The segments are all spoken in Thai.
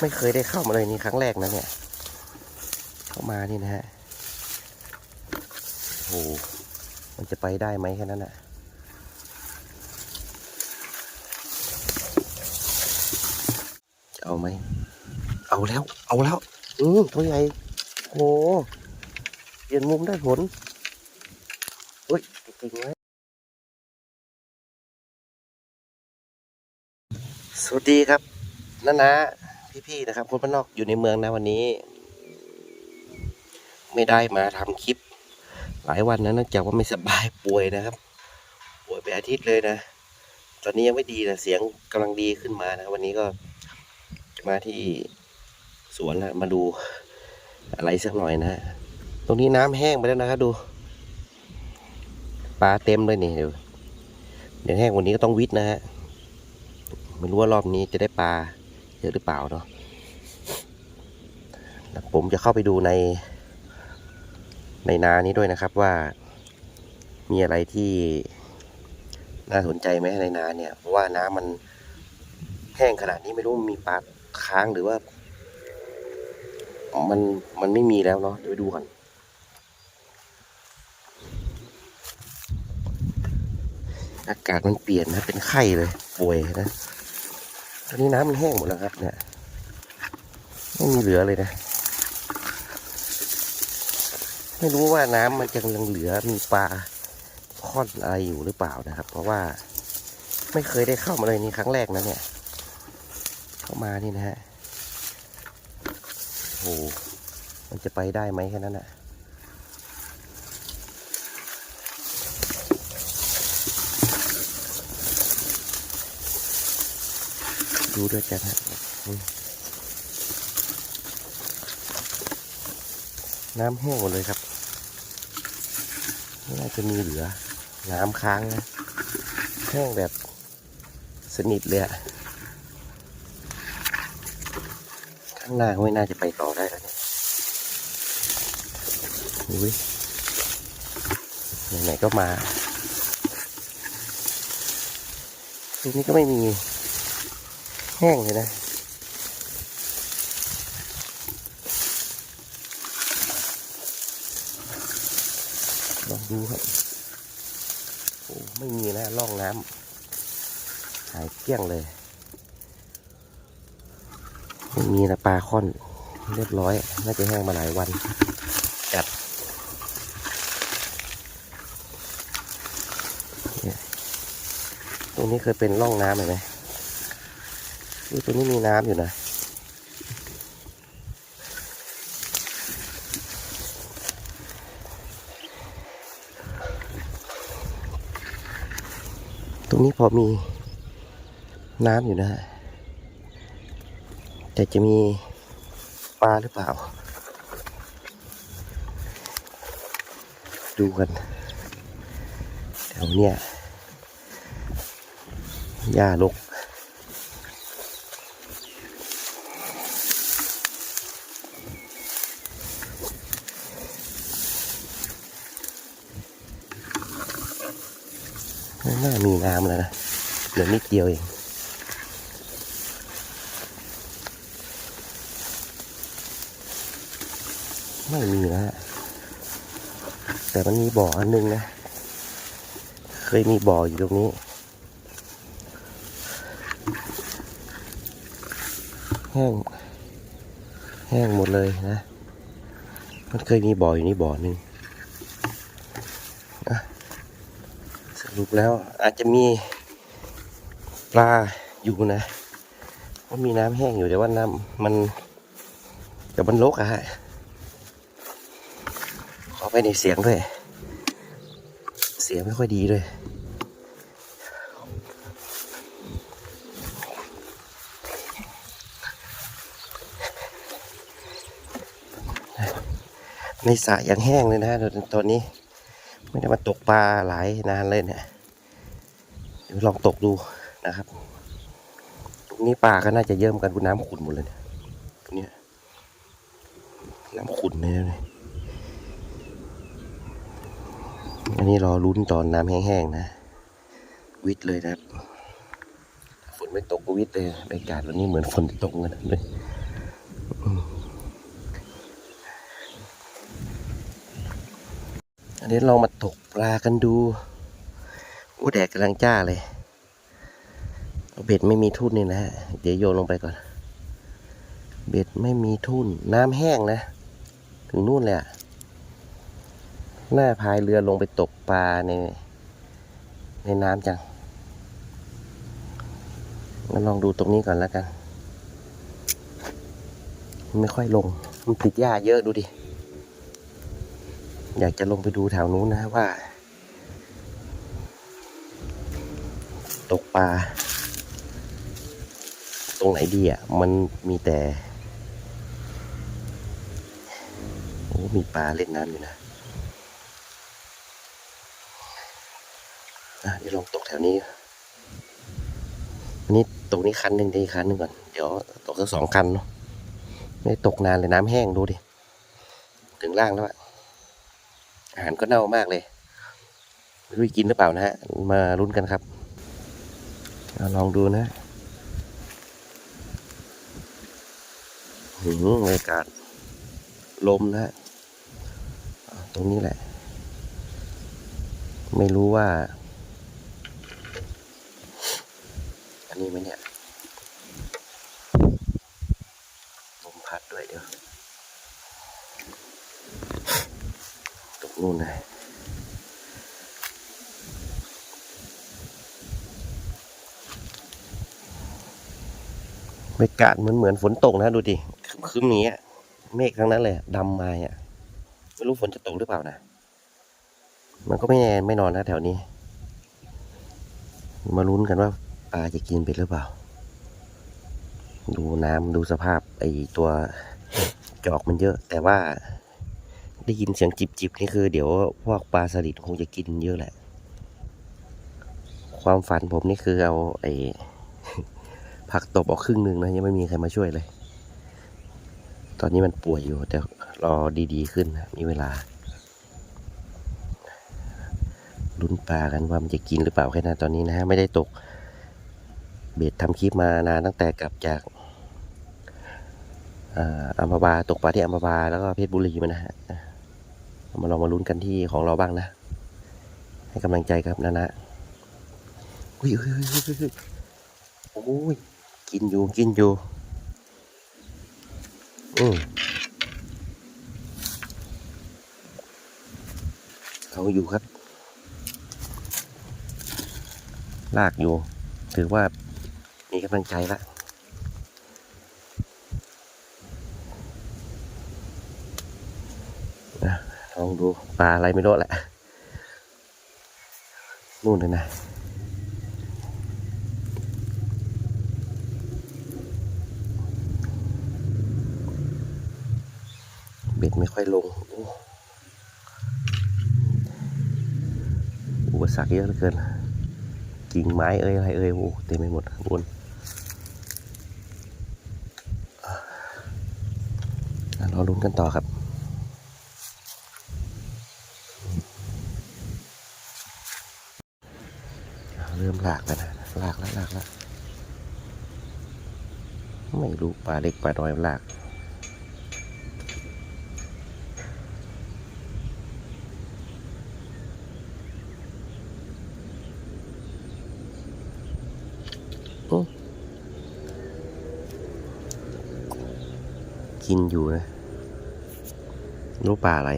ไม่เคยได้เข้ามาเลยนี่ครั้งแรกนะเนี่ย เข้ามานี่นะฮะโอ้โหมันจะไปได้ไหมแค่นั้นน่ะจะเอาไหม เอาแล้ว เอาแล้ว อืมตัวใหญ่โอ้โหเปลี่ยนมุมได้ผลเฮ้ยจริงไหมสวัสดีครับน้านะ พี่ๆนะครับ คนบ้านนอกอยู่ในเมืองนะวันนี้ ไม่ได้มาทำคลิป หลายวันนะเนื่องจากว่าไม่สบายป่วยนะครับ ป่วยไปอาทิตย์เลยนะ ตอนนี้ยังไม่ดีนะเสียงกำลังดีขึ้นมานะวันนี้ก็จะมาที่สวนนะมาดูอะไรสักหน่อยนะตรงนี้น้ำแห้งไปแล้วนะครับดูปลาเต็มเลยนี่เดี๋ยวเดี๋ยวแห้งวันนี้ก็ต้องวิทย์นะฮะไม่รู้ว่ารอบนี้จะได้ปลา เยอะหรือเปล่าเนาะผมจะเข้าไปดูใน ในนานี้ด้วยนะครับว่า มีอะไรที่น่าสนใจไหมในนาเนี่ยเพราะว่าน้ำมันแห้งขนาดนี้ไม่รู้มีปลาค้างหรือว่า มันมันไม่มีแล้วเนาะเดี๋ยวไปดูก่อนอากาศมันเปลี่ยนนะเป็นไข้เลยป่วยนะ ตอนนี้น้ำมันแห้งหมดแล้วครับ เนี่ย ไม่มีเหลือเลยนะ ไม่รู้ว่าน้ำมันจะยังเหลือมีปลาค่อนอะไรอยู่หรือเปล่านะครับ เพราะว่าไม่เคยได้เข้ามาเลยนี่ครั้งแรกนะเนี่ย เข้ามานี่นะฮะโอ้มันจะไปได้ไหมแค่นั้นนะ ดูด้วยกันฮะน้ำแห้งหมดเลยครับไม่น่าจะมีเหลือ น้ำค้างนะแห้งแบบสนิทเลยอะข้างหน้าไม่น่าจะไปต่อได้แล้วเนี่ยอุ้ยไหนๆก็มาตรงนี้ก็ไม่มี แห้งเลยนะลองดูครับโอ้ไม่มีนะร่องน้ำหายเกลี้ยงเลยไม่มีนะปลาค่อนเรียบร้อย น่าจะแห้งมาหลายวันจัดตรงนี้เคยเป็นร่องน้ำเห็นไหม ดูตรงนี้มีน้ำอยู่นะ ตรงนี้พอมีน้ำอยู่นะฮะแต่จะมีปลาหรือเปล่า ดูกันแถวเนี้ยหญ้าลก ไม่น่ามีน้ำแล้วนะเหลือนิดเดียวเองไม่มีนะฮะแต่มันมีบ่ออันนึงนะ เคยมีบ่ออยู่ตรงนี้แห้งแห้งหมดเลยนะ มันเคยมีบ่ออยู่นี่บ่อหนึ่ง ส รุปแล้วอาจจะมีปลาอยู่นะว่ามีน้ำแห้งอยู่แต่ว่าน้ำมันแต่มันลกอะฮะขอไปในเสียงด้วย เสียงไม่ค่อยดีด้วยในสระยังแห้งเลยนะตอนนี้ ไม่ได้มาตกปลาหลายนานเลยเนี่ยเดี๋ยวลองตกดูนะครับตรงนี้ปลาก็น่าจะเยิ่มกันคุณน้ำขุ่นหมดเลยเนี่ยตรงนี้ยน้ำขุ่นเลยนะอันนี้รอลุ้นตอนน้ำแห้งๆนะ วิทเลยนะครับฝนไม่ตกก็วิทเลยบรรยากาศวันนี้เหมือนฝนจะตกกันเลย อืม อันนี้ลองมาตกปลากันดูโอ้แดดกำลังจ้าเลย เบ็ดไม่มีทุ่นนี่นะฮะ เดี๋ยวโยนลงไปก่อน เบ็ดไม่มีทุ่น น้ำแห้งนะ ถึงนู่นเลยอะหน้าพายเรือลงไปตกปลาใน ในน้ำจังงั้นลองดูตรงนี้ก่อนแล้วกันมัน ไม่ค่อยลง มันติดหญ้าเยอะดูดิ อยากจะลงไปดูแถวนู้นนะว่า ตกปลาตรงไหนดีอะ มันมีแต่โอ้มีปลาเล่นน้ำอยู่นะอะเดี๋ยวลองตกแถวนี้อันนี้ตกนี้คันหนึ่งดีคันหนึ่งก่อน เดี๋ยวตกสักสองคันเนาะไม่ตกนานเลยน้ำแห้งดูดิ ถึงล่างแล้วอะ อาหารก็เน่ามากเลยไม่รู้กินหรือเปล่านะฮะ มาลุ้นกันครับอลองดูนะหืมบรรยากาศลมนะฮะตรงนี้แหละ ไม่รู้ว่า อันนี้ไหมเนี่ยลมพัดด้วยเดี๋ยว นู่นนะบรรยากาศเหมือนเหมือนฝนตกนะดูดิคืมอย่างเงี้ยเมฆทั้งนั้นเลยดำมาอะไม่รู้ฝนจะตกหรือเปล่านะ มันก็ไม่แน่ไม่นอนนะแถวนี้ มาลุ้นกันว่าปลาจะกินไปหรือเปล่า ดูน้ำดูสภาพไอตัวจอกมันเยอะ แต่ว่า ได้ยินเสียงจิบๆนี่คือเดี๋ยวพวกปลาสลิดคงจะกินเยอะแหละ ความฝันผมนี่คือเอาไอ้ผักตบออกครึ่งหนึ่งนะยังไม่มีใครมาช่วยเลย ตอนนี้มันป่วยอยู่ แต่รอดีๆขึ้นนะมีเวลาลุ้นปลากันว่ามันจะกินหรือเปล่าแค่นั้นตอนนี้นะฮะไม่ได้ตก เบ็ดทำคลิปมานานตั้งแต่กลับจากอ่าอัมพวาตกปลาที่อัมพวาแล้วก็เพชรบุรีมานะฮะ มาลองมาลุ้นกันที่ของเราบ้างนะ ให้กำลังใจครับนะนะอุ้ยอุ้ยอุ้ยโอ้ยกินอยู่กินอยู่อืมเอาอยู่ครับ ลากอยู่ ถือว่ามีกำลังใจละล องดูปลาอะไรไม่รู้แหละนู่นเลยนะเบ็ดไม่ค่อยลงโอ้อุปสรรคเยอะเหลือเกิน กิ่งไม้เอ้ยอะไรเอ้ยโอ้เต็มไปหมดข้างบนอะรอลุ้นกันต่อครับ เริ่มหลากแล้วนะหลากแล้วหลากแล้วไม่รู้ปลาเล็กปลาน้อยหลากกินอยู่นะรู้ปลาอะไร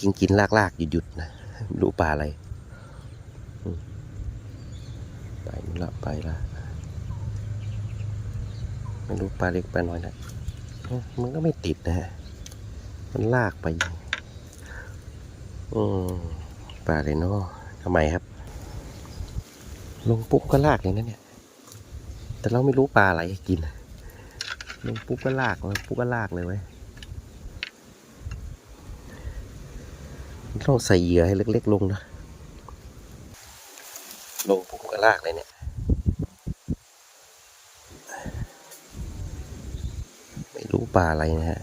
กินกินลากลากหยุดหยุดนะรู้ปลาอะไร ไปนู่นละไปละไม่รู้ปลาเล็กปลาน้อยนะมันก็ไม่ติดนะฮะมันลากไปอืมปลาเลยเนาะทำไมครับ ลงปุ๊บก็ลากอย่างนั้นเนี่ย แต่เราไม่รู้ปลาอะไรให้กิน ลงปุ๊บก็ลากลงปุ๊บก็ลากเลยเว้ ต้องใส่เหยื่อให้เล็ก ๆ ลงนะ ลงปุ๊บก็ลากเลยเนี่ย ไม่รู้ปลาอะไรนะฮะ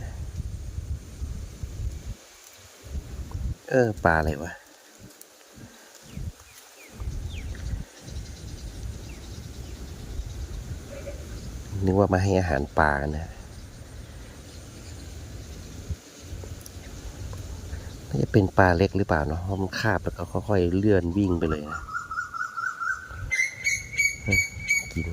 เออปลาอะไรวะนึกว่ามาให้อาหารปลานะน่า จะเป็นปลาเล็กหรือเปล่าเนาะเพราะมันคาบแล้วก็ค่อยๆเลื่อนวิ่งไปเลยนะกิน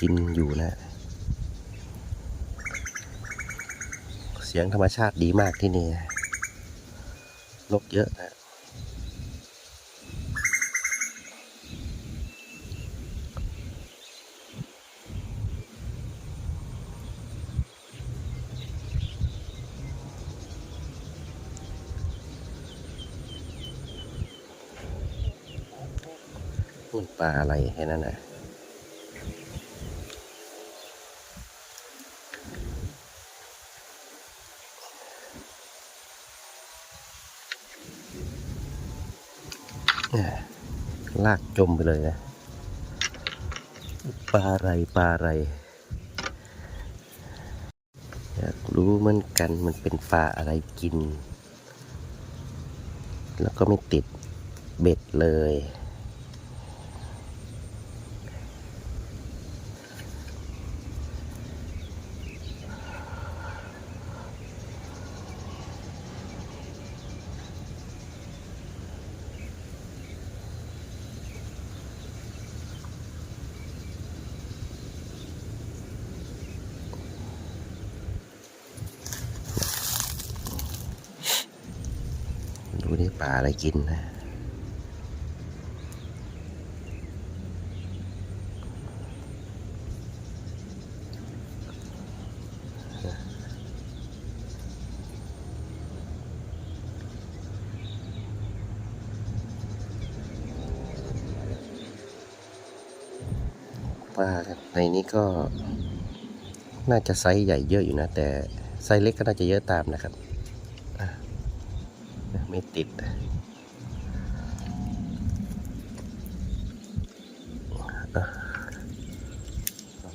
กินอยู่นะ เสียงธรรมชาติดีมากที่นี่ นกเยอะนะมันปลาอะไรแค่นั้นนะ ลากจมไปเลยนะปลาอะไรปลาอะไร อยากรู้เหมือนกันมันเป็นปลาอะไรกิน แล้วก็ไม่ติดเบ็ดเลย ดูนี่ปลาอะไร กินนะปลาในนี้ก็น่าจะไซส์ใหญ่เยอะอยู่นะ แต่ไซส์เล็กก็น่าจะเยอะตามนะครับ ไม่ติด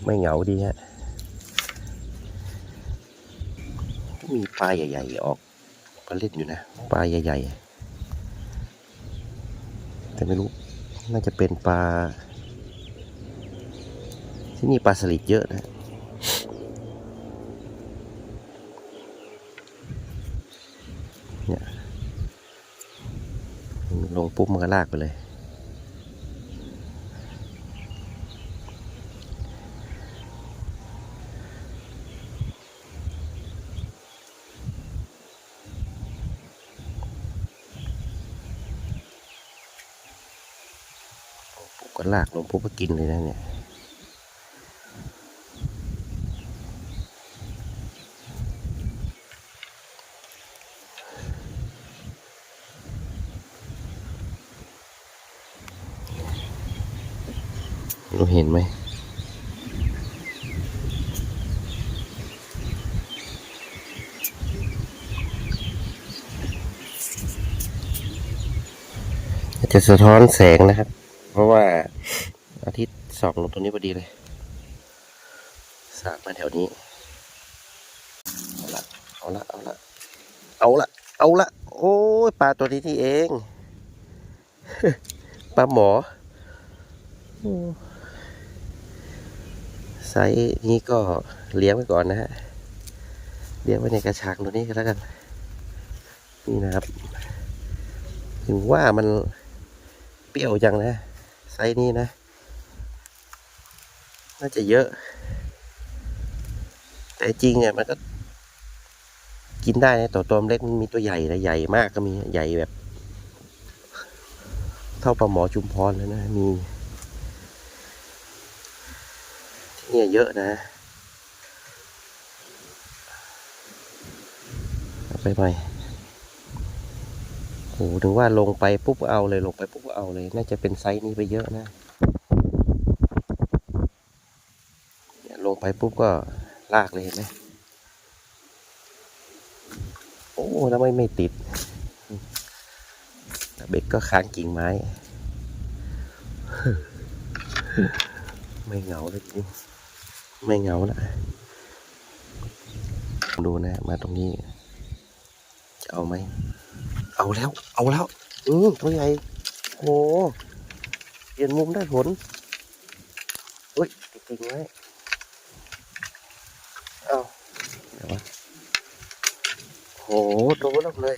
ไม่เหงาดีฮะ มีปลาใหญ่ ๆ ออกมาเล่นอยู่นะ ปลาใหญ่ ๆ แต่ไม่รู้ น่าจะเป็นปลา ที่นี่ปลาสลิดเยอะนะเนี่ยลงปุ๊บมันก็ลากไปเลย ปุ๊บก็ลากลงปุ๊บก็กินเลยนะเนี่ยเราเห็นไหมจะสะท้อนแสงนะครับ เพราะว่า อาทิตย์สองลงตรงนี้พอดีเลย สาดมาแถวนี้ เอาละ เอาละ เอาละ เอาละ เอาละ โอ้ยปลาตัวนี้ที่เอง ปลาหมอไซส์นี้ก็เลี้ยงไว้ก่อนนะฮะ เลี้ยงไว้ในกระชังตัวนี้ก็แล้วกัน นี่นะครับ ถึงว่ามันเปรี้ยวจังนะ ไซส์นี้นะ น่าจะเยอะ แต่จริงเนี่ยมันก็ กินได้นะตัวตัวเล็กมันมีตัวใหญ่นะใหญ่มากก็มีใหญ่แบบ เท่าปลาหมอชุมพรเลยนะมีที่เนี่ยเยอะนะเอาไปใหม่โหถึงว่าลงไปปุ๊บเอาเลยลงไปปุ๊บเอาเลย น่าจะเป็นไซส์นี้ไปเยอะนะเนี่ยล งไปปุ๊บก็ลากเลยเห็นไหมโอ้แล้วไม่ไม่ติดเบ็ดก็ค้างกิ่งไม้ ไม่เหงาเลยจริงไม่เหงาละดูนะ มาตรงนี้ จะเอาไหม เอาแล้ว เอาแล้ว อืมตัวใหญ่โหเปลี่ยนมุมได้ผลเฮ้ยติดกิ่งไว้ เอาเดี๋ยววะโหโดนแล้วเลย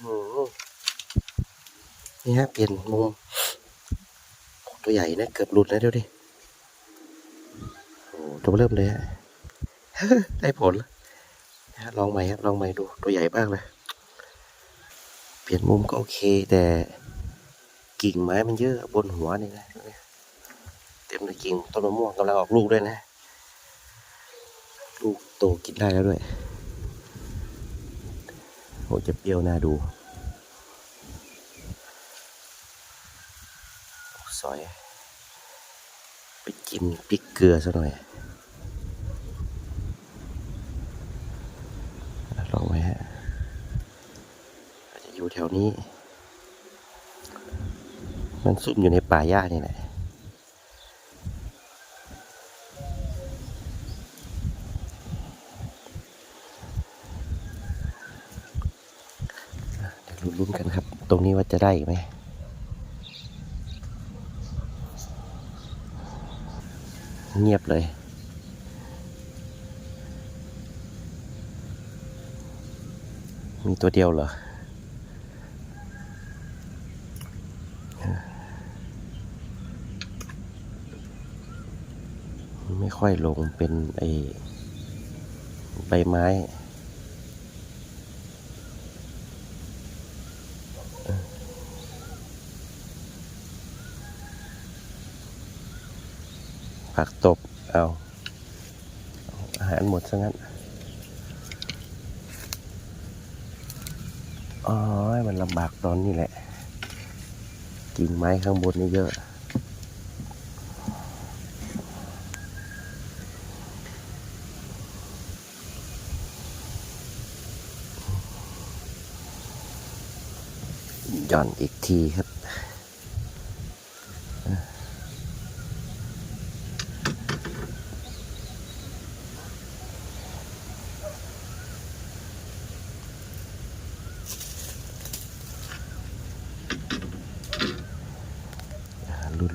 โหนี่ฮะเปลี่ยนมุมตัวใหญ่นะเกือบหลุดแล้วเดี๋ยวดิโอ้ตัวเริ่มเลยฮะได้ผลนะฮะลองใหม่ครับลองใหม่ดูตัวใหญ่มากเลยเปลี่ยนมุมก็โอเค แต่กิ่งไม้มันเยอะบนหัวนี่นะเต็มเลยกิ่งต้นมะม่วงกำลังออกลูกด้วยนะลูก โตกินได้แล้วด้วยโหจะเปรี้ยวน่าดูซอย ไปกินพริกเกลือซะหน่อยลองไว้ฮะอาจจะอยู่แถวนี้ มันซุ่มอยู่ในป่าหญ้านี่แหละ เดี๋ยว ลุ้นๆกันครับ ตรงนี้ว่าจะได้ไหมเงียบเลย มีตัวเดียวเหรอไม่ค่อยลงเป็นไอใบไม้ ผักตบเอาอาหารหมดซะงั้นอ๋อมันลำบากตอนนี้แหละ กิ่งไม้ข้างบนนี่เยอะ ย่อนอีกทีครับ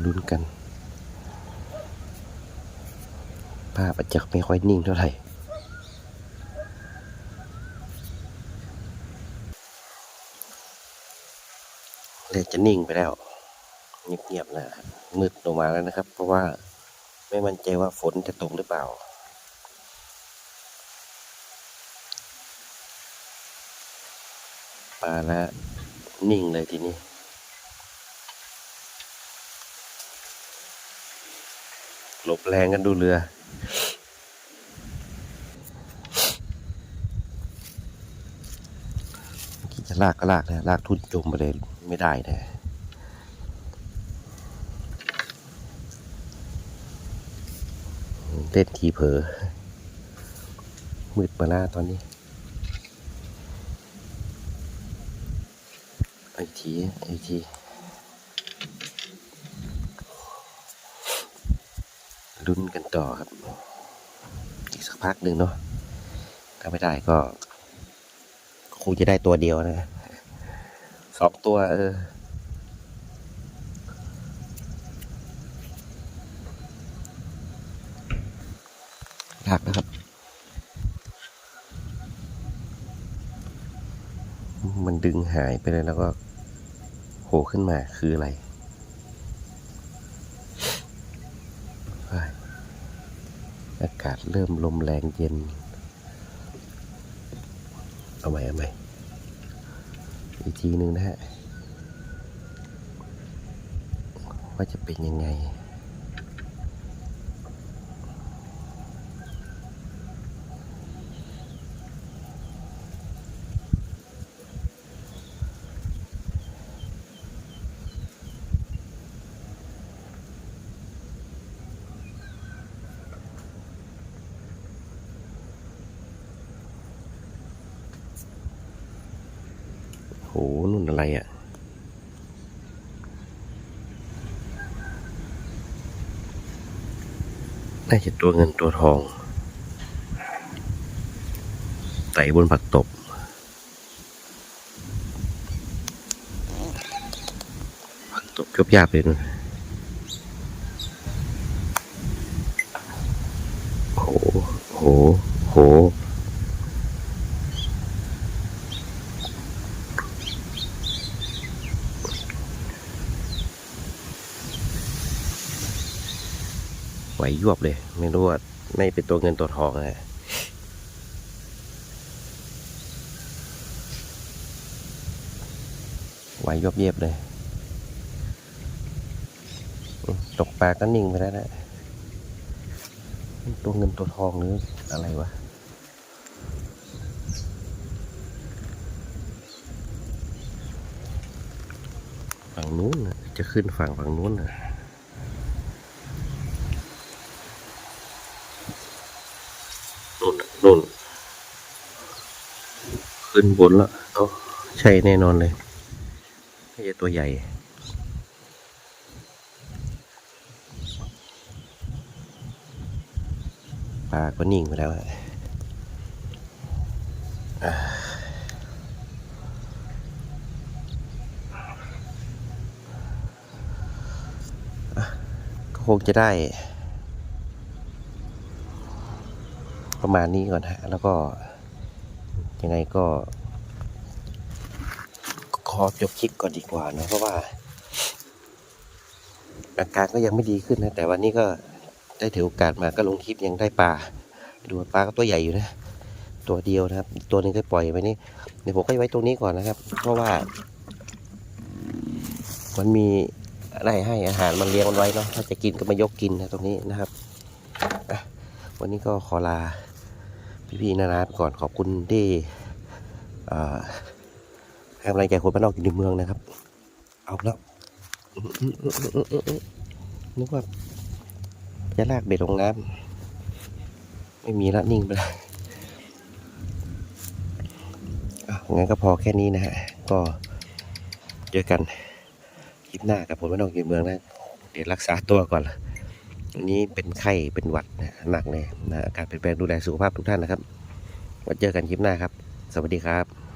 ลุ้นๆกัน ภาพอาจจะ ไม่ค่อยนิ่งเท่าไหร่เลยจะนิ่งไปแล้วเงียบๆนะครับมืดลงมาแล้วนะครับ เพราะว่าไม่มั่นใจว่าฝนจะตกหรือเปล่า ปลาแล้วนิ่งเลยทีนี้หลบแรงกันดูเรือ คิดจะ ลากก็ลากนะลากทุ่นจมไปเลยไม่ได้นะเล่นทีเผลอมืดมาหน้าตอนนี้ไอทีไอทีลุ้นกันต่อครับ อีกสักพักหนึ่งเนาะถ้าไม่ได้ก็ งจะได้ตัวเดียวนะสองตัว เออ หลักนะครับ มันดึงหายไปเลยแล้วก็โผล่ขึ้นมาคืออะไรอากาศเริ่มลมแรงเย็น เอาใหม่เอาใหม่อีกทีหนึ่งนะฮะว่าจะเป็นยังไง น่าจะตัวเงินตัวทองไต่บนผักตบ ผักตบยบยาบเลยนะโห โห โห ไหว ยวบเลย ไม่รู้ว่าไม่เป็นตัวเงินตัวทองนะไหวยวบเยียบเลย ตกปลาก็นิ่งไปแล้วนะตัวเงินตัวทองหรืออะไรวะฝั่งนู้นนะจะขึ้นฝั่งฝั่งนู้นนะ น่นขึ้นบนแล้วโอ้ใช่แน่นอนเลยไม่ใช่ตัวใหญ่ปลาก็นิ่งไปแล้วก็คงจะได้ ประมาณนี้ก่อนฮะ แล้วก็ยังไงก็ ขอจบคลิปก่อนดีกว่านะเพราะว่า อาการก็ยังไม่ดีขึ้นนะ แต่วันนี้ก็ได้ถือโอกาสมาก็ลงคลิปยังได้ปลาดูปลาก็ตัวใหญ่อยู่นะ ตัวเดียวนะครับ ตัวนึงก็ปล่อยไปนี่เดี๋ยวผมก็ไว้ตรงนี้ก่อนนะครับ เพราะว่ามันมีอะไรให้อาหารมันเลี้ยงมันไว้เนาะถ้าจะกินก็มายกกินนะตรงนี้นะครับวันนี้ก็ขอลา พี่ๆนานาไปก่อนขอบคุณที่เอ่อให้กำลังใจคนบ้านนอกอยู่ในเมืองนะครับ เอาแล้วนึกว่าจะลากเบ็ดลงน้ำไม่มีล้วนิ่งไปแล้วงั้นก็พอแค่นี้นะฮะ ก็เจอกันคลิปหน้ากับผมบ้านนอกอยู่ในเมืองนะ เดี๋ยวรักษาตัวก่อนละ วันนี้เป็นไข้เป็นหวัดนะหนักเลยนะอาการเปลี่ยนแปลงดูแลสุขภาพทุกท่านนะครับไว้เจอกันคลิปหน้าครับ สวัสดีครับ